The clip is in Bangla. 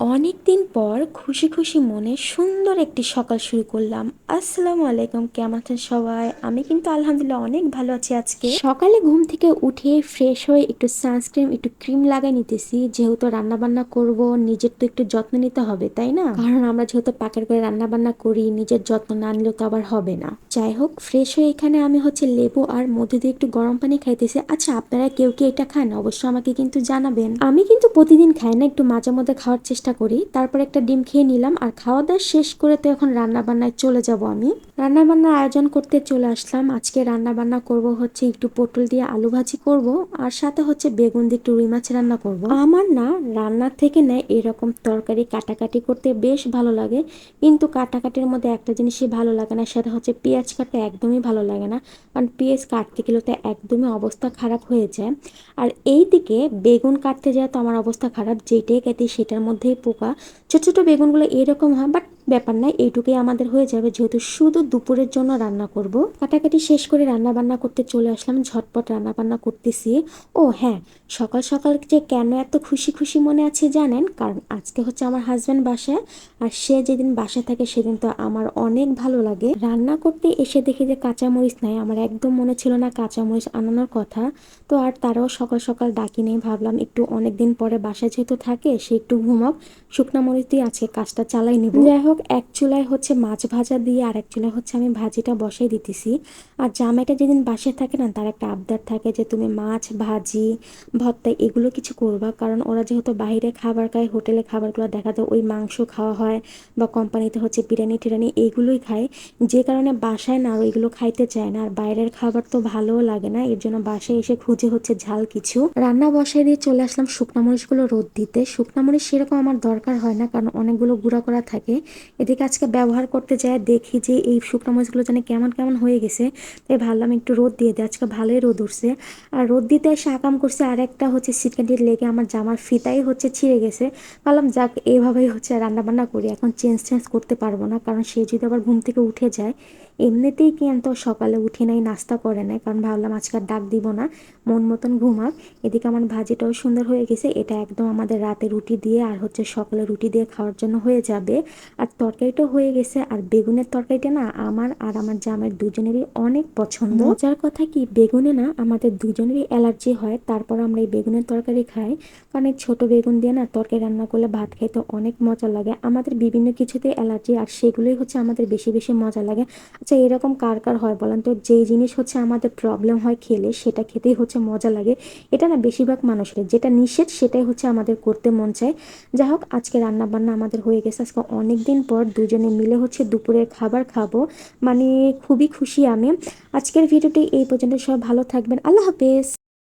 অনেক দিন পর খুশি খুশি মনে সুন্দর একটি সকাল শুরু করলাম। আসসালামু আলাইকুম, কেমন আছেন সবাই? আমি কিন্তু আলহামদুলিল্লাহ অনেক ভালো আছি আজকে। সকালে ঘুম থেকে উঠে ফ্রেশ হয়ে একটু সানস্ক্রিন একটু ক্রিম লাগাই নিতেছি। যেহেতু রান্না বান্না করব, নিজের তো একটু যত্ন নিতে হবে, তাই না? কারণ আমরা যেহেতু পাকের করে রান্না বান্না করি, নিজের যত্ন না নিলেও তো আবার হবে না। যাই হোক ফ্রেশ হয়ে এখানে আমি হচ্ছে লেবু আর মধ্যে দিয়ে একটু গরম পানি খাইতেছি। আচ্ছা আপনারা কেউ কি এটা খান? অবশ্যই আমাকে কিন্তু জানাবেন। আমি কিন্তু প্রতিদিন খাই না, একটু মাঝে মধ্যে খাওয়ার চেষ্টা করি। তারপর একটা ডিম খেয়ে নিলাম আর খাওয়া দাওয়া শেষ করে তো এখন রান্না বান্নায় চলে যাব আমি। রান্না বান্নার আয়োজন করতে চলে আসলাম। আজকে রান্না বান্না করব হচ্ছে একটু পটল দিয়ে আলু ভাজি করব আর সাথে হচ্ছে বেগুন দিয়ে একটু রুই মাছ রান্না করব। আমার না রান্নার থেকে না এরকম তরকারি কাটাকাটি করতে বেশ ভালো লাগে। কিন্তু কাটাকাটির মধ্যে একটা জিনিসই ভালো লাগে না, সেটা হচ্ছে পেঁয়াজ কাটতে একদমই ভালো লাগে না। কারণ পেঁয়াজ কাটতে গেলে তো একদমই অবস্থা খারাপ হয়ে যায়। আর এই দিকে বেগুন কাটতে যায় তো আমার অবস্থা খারাপ যেটাই কাটি সেটার মধ্যেই পোকা। ছোট ছোট বেগুনগুলো এরকম হয় বাট ব্যাপার নাই, এইটুকুই আমাদের হয়ে যাবে। যেহেতু শুধু দুপুরের জন্য রান্না করব, কাটাকাটি শেষ করে রান্না বান্না করতে চলে আসলাম, ঝটপট রান্না বান্না করতেছি। ও হ্যাঁ সকাল সকাল যে কেন এত খুশি খুশি মনে আছে জানেন? কারণ আজকে হচ্ছে আমার হাজব্যান্ড বাসায়, আর সে যেদিন বাসায় থাকে সেদিন তো আমার অনেক ভালো লাগে। রান্না করতে এসে দেখি যে কাঁচামরিচ নাই, আমার একদম মনে ছিল না কাঁচামরিচ আনানোর কথা। তো আর তারাও সকাল সকাল ডাকি নেই, ভাবলাম একটু অনেকদিন পরে বাসায় যেহেতু থাকে, সে একটু ঘুমাক, শুকনা মরিচ দিয়ে আছে, কাজটা চালাই নিব। যাই হোক এক চুলায় হচ্ছে মাছ ভাজা দিয়ে আর এক চুলায় হচ্ছে আমি ভাজিটা বসাই দিতেছি। আর জামাইটা যেদিন বাসায় থাকে না, তার একটা আবদার থাকে যে তুমি মাছ, ভাজি, ভর্তা এগুলো কিছু করবা। কারণ ওরা যেহেতু বাইরে খাবার খায়, হোটেলে খাবারগুলো দেখা যায় ওই মাংস খাওয়া হয় বা কোম্পানিতে হচ্ছে বিরিয়ানি টিরানি এইগুলোই খায়। যে কারণে বাসায় না আর এগুলো খাইতে চায় না। আর বাইরের খাবার তো ভালোও লাগে না, এর জন্য বাসায় এসে খুঁজে হচ্ছে ঝাল কিছু। রান্না বসায় দিয়ে চলে আসলাম শুকনা মরিচগুলো রোদ দিতে। শুকনা মরিচ সেরকম আমার দরকার হয় না, কারণ অনেকগুলো গুঁড়া করা থাকে। এদিকে আজকে ব্যবহার করতে যায়, দেখি যে এই শুকনো মরিচগুলো যেন কেমন কেমন হয়ে গেছে। তাই ভাবলাম একটু রোদ দিয়ে দিই, আজকে ভালোই রোদ উঠছে। আর রোদ দিতে এসে আকাম করছে, আর একটা হচ্ছে সিটকাটির লেগে আমার জামার ফিতাই হচ্ছে ছিঁড়ে গেছে। ভাবলাম যাক এইভাবেই হচ্ছে রান্নাবান্না করি, এখন চেঞ্জ চেঞ্জ করতে পারব না, কারণ সে যদি আবার ঘুম থেকে উঠে যায় এমনিতেই কিন্তু সকালে উঠে নাই, নাস্তা করে নাই, কারণ ভাবলাম আজকাল ডাক দিব না, মন মতন ঘুমাক। এদিকে আমার ভাজিটাও সুন্দর হয়ে গেছে, এটা একদম আমাদের রাতে রুটি দিয়ে আর হচ্ছে সকালে রুটি দিয়ে খাওয়ার জন্য হয়ে যাবে। আর তরকারিটাও হয়ে গেছে, আর বেগুনের তরকারিটা না আমার আর আমার জামের দুজনেরই অনেক পছন্দ। মজার কথা কি, বেগুনে না আমাদের দুজনেরই অ্যালার্জি হয়, তারপর আমরা এই বেগুনের তরকারি খাই। কারণ এই ছোটো বেগুন দিয়ে না তরকারি রান্না করলে ভাত খাইতে অনেক মজা লাগে, আমাদের বিভিন্ন কিছুতে অ্যালার্জি আর সেগুলোই হচ্ছে আমাদের বেশি বেশি মজা লাগে। আচ্ছা এরকম কার কার হয় বলেন তো? যেই জিনিস হচ্ছে আমাদের প্রবলেম হয় খেলে, সেটা খেতেই হচ্ছে মজা লাগে। এটা না বেশিরভাগ মানুষের যেটা নিষেধ, সেটাই হচ্ছে আমাদের করতে মন চায়। যাই হোক, আজকে রান্না বান্না আমাদের হয়ে গেছে। আজকে অনেক দিন পর দুজনে মিলে হচ্ছে দুপুরের খাবার খাব। মানে খুবই খুশি আমি। আজকের ভিডিওটি এই পর্যন্ত। সব ভালো থাকবেন। আল্লাহ হাফেজ।